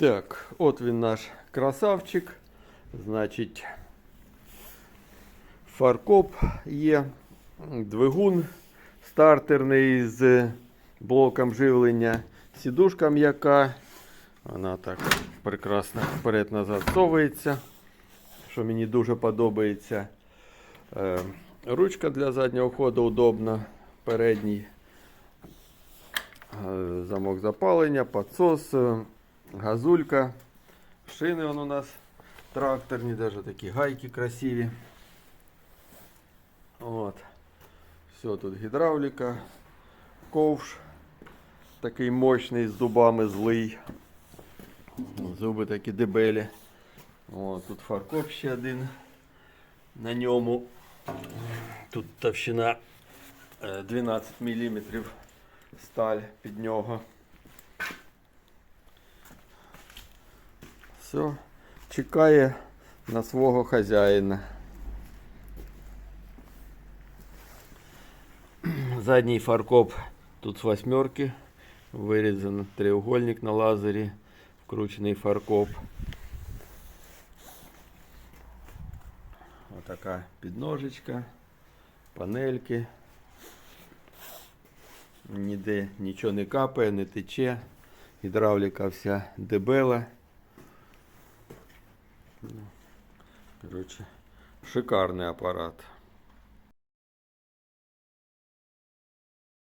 Так, от він наш красавчик. Значить, фаркоп є, двигун стартерний з блоком живлення, сідушка м'яка. Вона так прекрасно вперед-назад совується, що мені дуже подобається. Е, Ручка для заднього ходу удобна, передній. Е, Замок запалення, підсос, газулька. Шини он у нас тракторні, даже такі гайки красиві. От. Все, тут гідравліка, ковш такий мощний з зубами злий. Зуби такі дебелі. О, тут фаркоп ще один. На ньому тут товщина е, 12 мм сталь під нього. Все, чекає на свого хазяїна. Задній фаркоп тут з восьмерки. Вирізаний треугольник на лазері, вкручений фаркоп. Отака підножечка, панельки. Ніде нічого не капає, не тече. Гідравліка вся дебела. Ну, шикарный шикарний апарат.